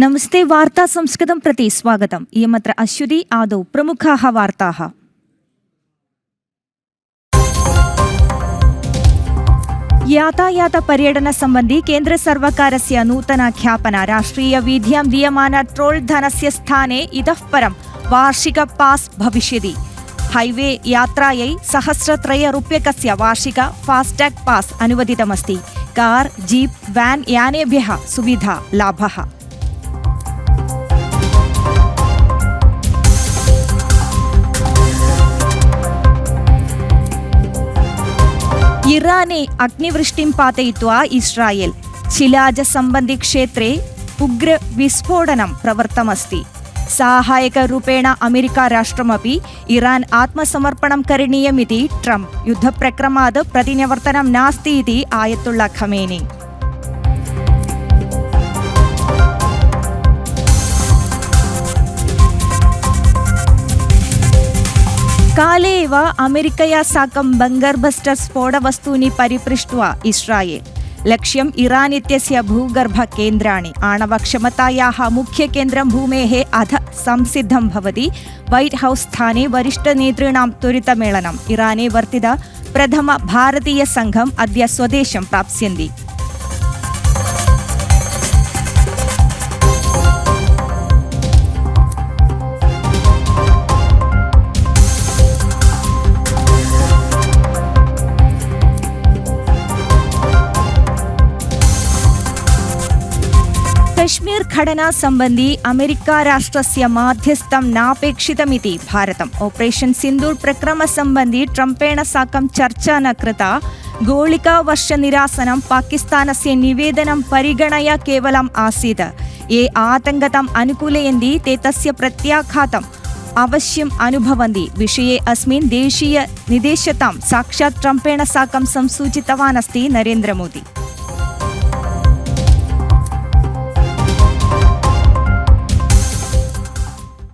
नमस्ते वार्ता संस्कृतं प्रति स्वागतम् इयमत्र अश्वती आदौ प्रमुखाः वार्ताः यातायातपर्यटनसम्बन्धी केन्द्रसर्वकारस्य नूतनाख्यापन राष्ट्रियवीथ्यां दीयमान ट्रोल् धनस्य स्थाने इतः परं वार्षिक पास् भविष्यति हैवे यात्रायै सहस्रत्रयरूप्यकस्य वार्षिक फास्टाग् पास् अनुवदितमस्ति कार् जीप् व्यान् यानेभ्यः सुविधा लाभः इराने अग्निवृष्टिं पातयित्वा इस्रायेल् शिलाजसम्बन्धिक्षेत्रे उग्रविस्फोटनं प्रवृत्तमस्ति साहाय्यकरूपेण अमेरिका राष्ट्रमपि इरान् आत्मसमर्पणं करणीयमिति ट्रम्प् युद्धप्रक्रमात् प्रतिनिवर्तनं नास्ति इति आयतुल्ला खमेनी काले एव अमेरिकया साकं बङ्गर् बस्टर् स्फोटवस्तूनि परिपृष्ट्वा इस्रायेल् लक्ष्यम् इरान् इत्यस्य भूगर्भकेन्द्राणि आणवक्षमतायाः मुख्यकेन्द्रं भूमेः अध संसिद्धं भवति वैट् हौस् स्थाने वरिष्ठनेतॄणां त्वरितमेलनम् इराने वर्तित प्रथमभारतीयसङ्घम् अद्य स्वदेशं प्राप्स्यन्ति कश्मीर घटना सम्बन्धी अमेरिका राष्ट्रस्य माध्यस्थं नापेक्षितमिति भारतम् ऑपरेशन् सिन्दूर् प्रक्रमसम्बन्धी ट्रम्पेण साकं चर्चा न कृता गोलिकावर्षनिरासनं पाकिस्तानस्य निवेदनं परिगणय केवलम् आसीत् ये आतङ्कताम् अनुकूलयन्ति ते तस्य प्रत्याघातम् अवश्यम् अनुभवन्ति विषये अस्मिन् देशीय निदेशतां साक्षात् ट्रम्पेण साकं संसूचितवान् अस्ति नरेन्द्रमोदी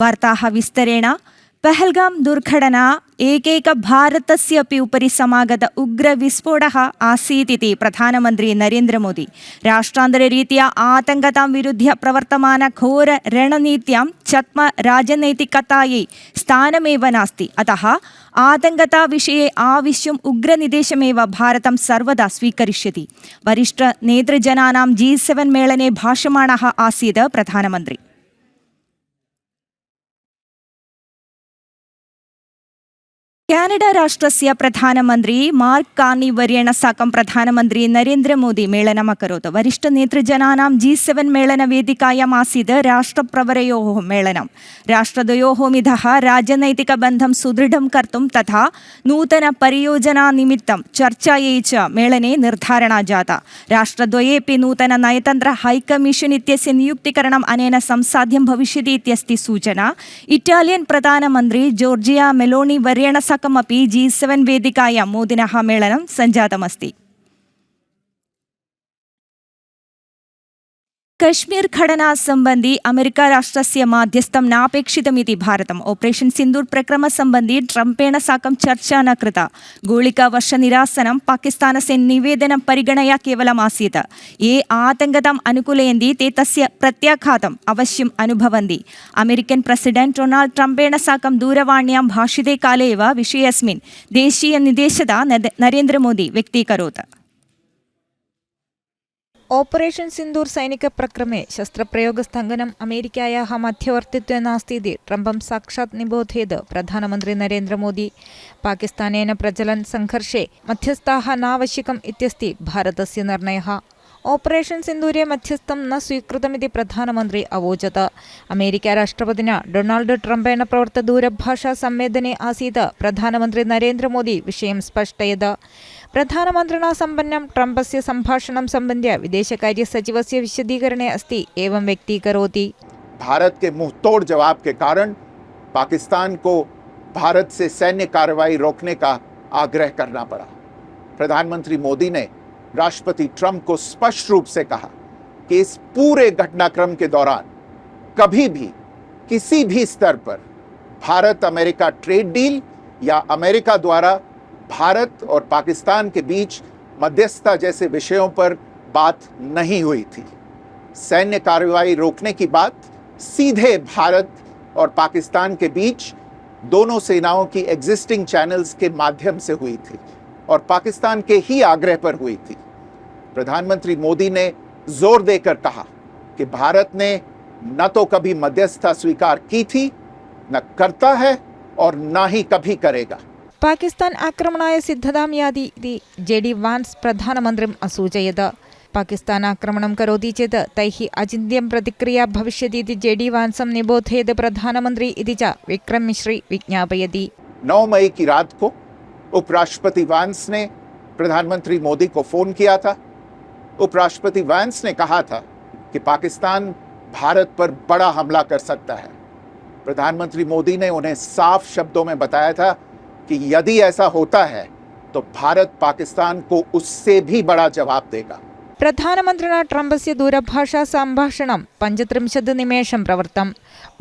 वार्ताः विस्तरेण पहल्गाम दुर्घटना एकैकभारतस्यपि उपरि समागत उग्रविस्फोटः आसीत् इति प्रधानमन्त्री नरेन्द्रमोदी राष्ट्रान्तररीत्या आतङ्कतां विरुध्य प्रवर्तमान घोररणनीत्यां चत्म राजनैतिकतायै स्थानमेव नास्ति अतः आतङ्कताविषये आविश्यम् उग्रनिदेशमेव भारतं सर्वदा स्वीकरिष्यति वरिष्ठनेतृजनानां जी सेवेन् मेलने भाषमाणः आसीत् प्रधानमन्त्री കാനഡ രാഷ്ട്രസ്യ പ്രധാനമന്ത്രി മാർക്ക് കാർണി വര്യണ സാക്കം പ്രധാനമന്ത്രി നരേന്ദ്രമോദി മേളനമക്കരോത് വരിഷ്ഠ നേതൃജനാനാം ജി സെവൻ മേളനവേദികായാം ആസീത് രാഷ്ട്രപ്രവരയോ മേളനം. രാഷ്ട്രദ്വയോ മിത രാജനൈതിക ബന്ധം സുദൃഢം കർത്തും തഥാ നൂതന പരിയോജനാ നിമിത്തം ചർച്ചയേ മേളനെ നിർദ്ധാരണ ജാത രാഷ്ട്രദ്വയേപ്പി നൂതന നയതന്ത്ര ഹൈക്കമ്മീഷൻ ഇത്യസ്യ നിയുക്തികരണം അനേന സംസാധ്യം ഭവിഷ്യതി ഇത്യസ്തി സൂചന. ഇറ്റാലിയൻ പ്രധാനമന്ത്രി ജോർജിയ മെലോണി വര്യണ അടക്കമപി ജി സെവൻ വേദികായ മോദിനഹ മേളനം സഞ്ജാതമസ്തി കശ്മീർ ഘടന സംബന്ധി അമേരിക്ക രാഷ്ട്രസ്യ മാധ്യസ്ഥം നാപേക്ഷിതമിതി ഭാരതം. ഓപ്പറേഷൻ സിന്ദൂർ പ്രക്രമ സംബന്ധി ട്രംപേണ സാക്കം ചർച്ച ന കൃത ഗോളിക വർഷ നിരാസനം പാകിസ്ഥാന സെൻ നിവേദനം പരിഗണയ കേവലമാസീത് ഏ ആതങ്കതം അനുകൂലയന്തി തേ തസ്യ പ്രത്യാഘാതം അവശ്യം അനുഭവന്തി. അമേരിക്കൻ പ്രസിഡന്റ് ഡൊണാൾഡ് ട്രംപേണ സാക്കം ദൂരവാണ്യാം ഭാഷിതേ കാലേവ വിഷയസ്മിൻ. ദേശീയ നിദേശത നരേന്ദ്രമോദി വ്യക്തീകരോത്. ഓപ്പറേഷൻ സിന്ദൂർ സൈനിക പ്രക്രമെ ശസ്ത്രപ്രയോഗ സ്തംഭനം അമേരിക്കയാഹ മധ്യവർത്തിത്വ നാസ്തീതി ട്രംപം സാക്ഷാത് നിബോധയത് പ്രധാനമന്ത്രി നരേന്ദ്രമോദി. പാകിസ്ഥാനേന പ്രചലൻ സംഘർഷേ മധ്യസ്ഥാ നാവശ്യകം ഇത്യസ്തി ഭാരതസ്യ നിർണയ ഓപ്പറേഷൻ സിന്ദൂരെ മധ്യസ്ഥം ന സ്വീകൃതമിതി പ്രധാനമന്ത്രി അവോചത് അമേരിക്ക രാഷ്ട്രപതിന ഡൊണാൾഡ് ട്രംപേണ പ്രവർത്ത ദൂരഭാഷാ സംവേദനെ ആസീത് പ്രധാനമന്ത്രി നരേന്ദ്രമോദി വിഷയം സ്പഷ്ടയത് प्रधानमन्त्रिणा सम्पन्नं ट्रम्पस्य सम्भाषणं सम्बन्ध्य विदेशकार्यसचिवस्य विशदीकरणे अस्ति एवं व्यक्तीकरोति भारत के मुंह तोड़ जवाब के कारण पाकिस्तान को भारत से सैन्य कार्रवाई रोकने का आग्रह करना पड़ा प्रधानमंत्री मोदी ने राष्ट्रपति ट्रंप को स्पष्ट रूप से कहा कि इस पूरे घटनाक्रम के दौरान कभी भी, किसी भी स्तर पर भारत अमेरिका ट्रेड डील या अमेरिका द्वारा भारत और पाकिस्तान के बीच मध्यस्थता जैसे विषयों पर बात नहीं हुई थी। सैन्य कार्रवाई रोकने की बात सीधे भारत और पाकिस्तान के बीच दोनों सेनाओं की एग्जिस्टिंग चैनल्स के माध्यम से हुई थी। और पाकिस्तान के ही आग्रह पर हुई थी प्रधानमंत्री मोदी ने जोर देकर कहा कि भारत ने न तो कभी मध्यस्थता स्वीकार की थी न करता है और न ही कभी करेगा പാകിസ്ഥാൻ ആക്രമണായ സിദ്ധതാം യാതി ഇതി ജെ ഡി വാൻസ് പ്രധാനമന്ത്രിം അസൂചയത് പാകിസ്ഥാൻ ആക്രമണം കരോതി ചേത് തൈः അചിന്യം പ്രതിക്രിയ ഭവിഷ്യതി ജെ ഡി വാൻസം നിബോധയത് പ്രധാനമന്ത്രി ഇതി ച വിക്രം മിശ്രി വിജ്ഞാപയതി 9 मई की रात को उपराष्ट्रपति वांस ने प्रधानमंत्री मोदी को फोन किया था उपराष्ट्रपति वांस ने कहा था कि पाकिस्तान भारत पर बड़ा हमला कर सकता है प्रधानमंत्री मोदी ने उन्हें साफ शब्दों में बताया था कि यदि ऐसा होता है तो भारत पाकिस्तान को उससे भी बड़ा जवाब देगा പ്രധാനമന്ത്രിണ ട്രംപസ്യ ദൂരഭാഷാ സംഭാഷണം പഞ്ചത്രിംശത് നിമേഷം പ്രവൃത്തം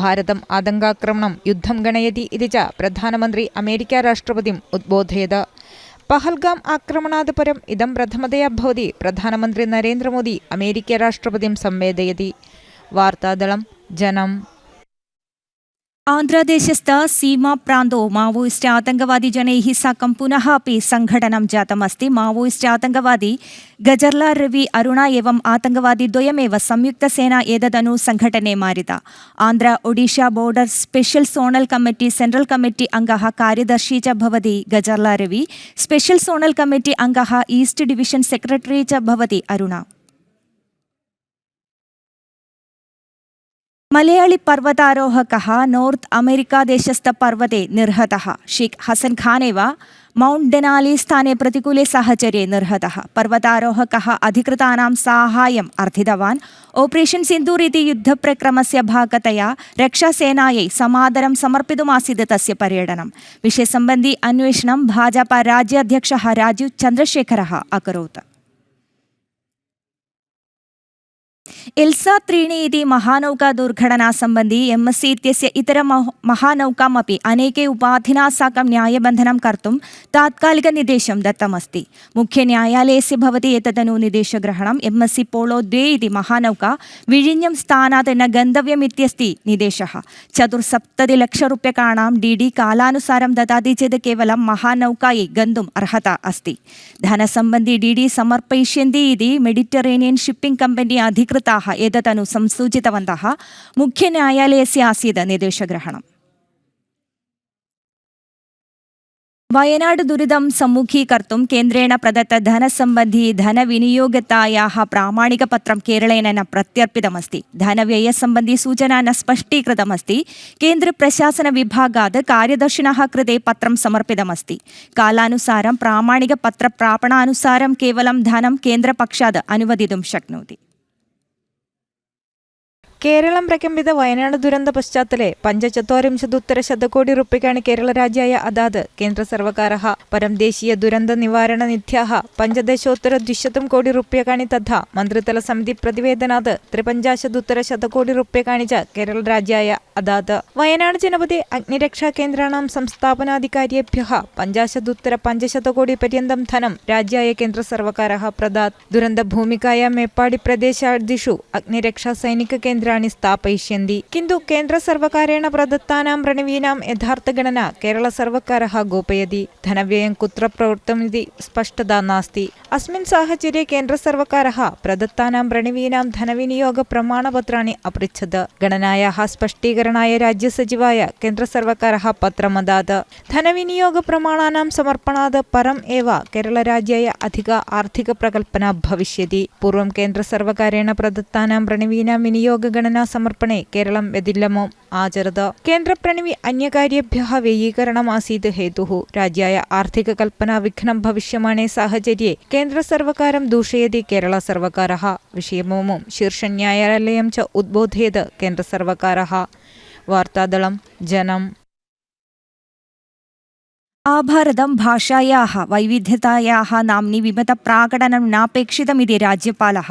ഭാരതം ആതങ്കാക്രമണം യുദ്ധം ഗണയതി ഇതി ച പ്രധാനമന്ത്രി അമേരിക്ക രാഷ്ട്രപതിം ഉദ്ബോധയത്. പഹൽഗാം ആക്രമണാത് പരം ഇതം പ്രഥമതയാ ഭവതി പ്രധാനമന്ത്രി നരേന്ദ്രമോദി അമേരിക്ക രാഷ്ട്രപതിം സംവേദയതി. വാർത്താദളം ജനം. ആന്ധ്രാദേശസ്ഥ സീമാ പ്രാന്തോ മാവോയിസ്റ്റ് ആതങ്കവാദി ജനൈഹി സാക്കം പുനഃ അപ്പി സംഘടനം ജാതമസ്തി. മാവോയിസ്റ്റ് ആതങ്കവാദി ഗജർലാ രവി അരുണ എവം ആതങ്കവാദി ദ്വയമേവ സംയുക്ത സേന ഏതതനു സംഘടനെ മാരിത. Andhra Odisha border special zonal committee central committee അംഗ കാര്യദർശി ചവതി Gajarla Ravi. Special zonal committee അംഗ ഈസ്റ്റ് ഡിവിഷൻ സെക്രട്ടറി ചവതി അരുണ. മലയാളി പർവ്വതാരോഹക നോർത്ത് അമേരിക്കാദേശസ്ഥ പർവ്വതെ നിർഹത ഷീഖ് ഹസൻ ഖാനേവ മൗണ്ട് ഡെനാലി സ്ഥാനെ പ്രതികൂലെ സാഹചര്യെ നിർഹത പർവ്വതാരോഹക അധികൃതാനാം സാഹായം അർത്ഥിതവാൻ ഓപ്പറേഷൻ സിന്ദൂർ ഇതി യുദ്ധപ്രക്രമസ്യ ഭാഗതയാ രക്ഷാസേനായൈ സമാദരം സമർപ്പിതുമാസീത് തസ്യ പര്യടനം വിഷയസംബന്ധി അന്വേഷണം ഭാജപ രാജ്യാധ്യക്ഷ രാജീവ് ചന്ദ്രശേഖര അകരോത് ഇൽസാ ത്രീണി ഇതി മഹാനൗകാ ദുർഘടന സംബന്ധി എം എസ് സി ഇത്യസ്യ ഇതര മഹാനൗകാം അപ്പി അനേക ഉപാധിനാ സാക്കം ന്യായബന്ധനം കർത്തും താത്കാലിക നിർദ്ദേശം ദത്തമസ്തി. മുഖ്യന്യായാലയസ്യ ഭവതി എത്തതനു നിർദ്ദേശഗ്രഹണം എം എസ് സി പോളോ ദ്വേ ഇതി മഹാനൗക വിഴിഞ്ഞം സ്ഥാനാത് എന്ന ന ഗന്ധവ്യമിത്യസ്തി നിദേശ ചതുർസപ്തതിലക്ഷറുപ്യകാണാം ഡി ഡി കാലാനുസാരം ദദാതി ചെയ്ത് കേവലം മഹാനൗകായി ഗന്ധും അർഹത അസ്തി. ധനസംബന്ധി ഡി ഡി സമർപ്പയിഷ്യന്തി ഇതി മെഡിറ്ററേനിയൻ ഷിപ്പിംഗ് കമ്പനി അധികൃത निर्णीताः एतदनु संसूचितवन्तः मुख्यन्यायालयस्य आसीत् निर्देशग्रहणम् വയനാട് ദുരിതം സമ്മുഖീകർത്തും കേന്ദ്രേണ പ്രദത്ത ധനസംബന്ധി ധനവിനിയോഗത്തായ പ്രാമാണിക പത്രം കേരളേന പ്രത്യർപ്പിതമസ്തി. ധനവ്യയ സംബന്ധി സൂചന ന സ്പഷ്ടീകൃതമസ്തി. കേന്ദ്ര പ്രശാസന വിഭാഗാത് കാര്യദർശിന കൃതേ പത്രം സമർപ്പിതമസ്തി. കാലാനുസാരം പ്രാമാണിക പത്രപ്രാപണാനുസാരം കേവലം ധനം കേന്ദ്രപക്ഷാത് അനുവദിതും ശക്നോതി. കേരളം പ്രകമ്പിത വയനാട് ദുരന്ത പശ്ചാത്തലെ പഞ്ചചത്വരിംശതുത്തര ശതകോടി റുപ്യക്കാണ് കേരള രാജ്യായ അതാത് കേന്ദ്ര സർവകാരഹ പരംദേശീയ ദുരന്ത നിവാരണ നിധ്യാഹ പഞ്ചദശോത്തര ദ്വിശതം കോടി റുപ്യക്കാണി തഥ. മന്ത്രിതല സമിതി പ്രതിവേദനാത് ത്രിപഞ്ചാശതുത്തര ശതകോടി റുപ്യക്കാണിച്ച കേരള രാജ്യായ അതാത്. വയനാട് ജനപതി അഗ്നിരക്ഷാ കേന്ദ്രാണാം സംസ്ഥാപനാധികാരിയേഭ്യ പഞ്ചാശതുത്തര പഞ്ചശതകോടി പര്യന്തം ധനം രാജ്യായ കേന്ദ്ര സർവകാരഹ പ്രദാത്. ദുരന്ത ഭൂമികായ മേപ്പാടി പ്രദേശാദിഷു അഗ്നിരക്ഷാ സൈനിക കേന്ദ്ര ത്വഷ്ടാനി സ്ഥാപയിഷ്യന്തി. കിന്തു കേന്ദ്ര സർവകാരേണ പ്രദത്താനാം പ്രണവീനാം യഥാർത്ഥ ഗണന കേരള സർവകാര ഗോപയതി ധനവ്യയം കുത്ര പ്രവൃത്തമിതി സ്പഷ്ടത നാസ്തി. അസ്മിൻ സാഹചര്യ കേന്ദ്ര സർവകാര പ്രദത്താനാം പ്രണവീനാം ധനവിനിയോഗ പ്രമാണപത്രാണി അപൃച്ഛത് ഗണനായ സ്പഷ്ടീകരണായ രാജ്യസചിവായ കേന്ദ്ര സർവകാര പത്രമദാത്. ധനവിനിയോഗ പ്രമാണാനാം സമർപ്പണാത് പരം ഏവ കേരള രാജ്യായ അധിക ആർത്ഥിക പ്രകൽപന ഭവിഷ്യതി. പൂർവം കേന്ദ്ര സർവകാരേണ പ്രദത്താനാം പ്രണവീനാം വിനിയോഗ ഭരണഘടനാ സമർപ്പണേ കേരളം വ്യതില്ലമോ ആചരത്. കേന്ദ്രപ്രണവി അന്യകാര്യേഭ്യ വ്യയീകരണമാസീത് ഹേതു രാജ്യായ ആർത്ഥിക കൽപ്പന വിഘ്നം ഭവിഷ്യമാണേ സാഹചര്യെ. കേന്ദ്ര സർവകാരം ദൂഷയതി കേരള സർവകാര വിഷയമോമും? ശീർഷ ന്യായാലയം ച ഉദ്ബോധയത് കേന്ദ്ര സർവകാര വാർത്താദളം. ജനം. दूषयति केरळसर्वकारः विषयमोमुं शीर्षन्यायालयं च उद्बोधयत् केन्द्रसर्वकारः वार्तादलं जनम् आभारतं भाषायाः वैविध्यतायाः नाम्नि विमतप्राकटनं नापेक्षितमिति राज्यपालः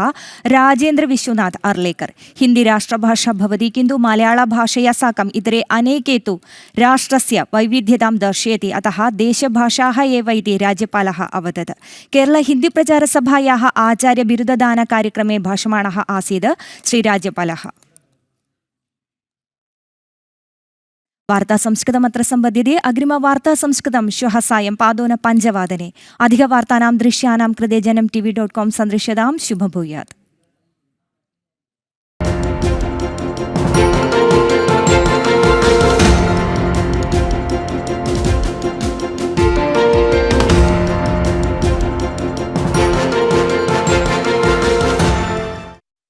राजेन्द्रविश्वनाथ अर्लेकर् हिन्दीराष्ट्रभाषा भवति किन्तु मलयाळभाषया साकम् इतरे अनेके तु राष्ट्रस्य वैविध्यतां दर्शयति अतः देशभाषाः एव इति राज्यपालः अवदत् केरळहिन्दीप्रचारसभायाः आचार्यबिरुददानकार्यक्रमे भाषमाणः आसीत् श्रीराज्यपालः വാർത്താ സംസ്കൃതം അത്ര സമ്പദ്യതേ അഗ്രിമ വാർത്താ സംസ്കൃതം. ശ്വഹ സായം പാദോന പഞ്ചവാദനെ. അധിക വാർത്താനാം ദൃശ്യാനാം കൃതേ Janam T V dot com സന്ദൃശ്യതാം ശുഭഭൂയാत्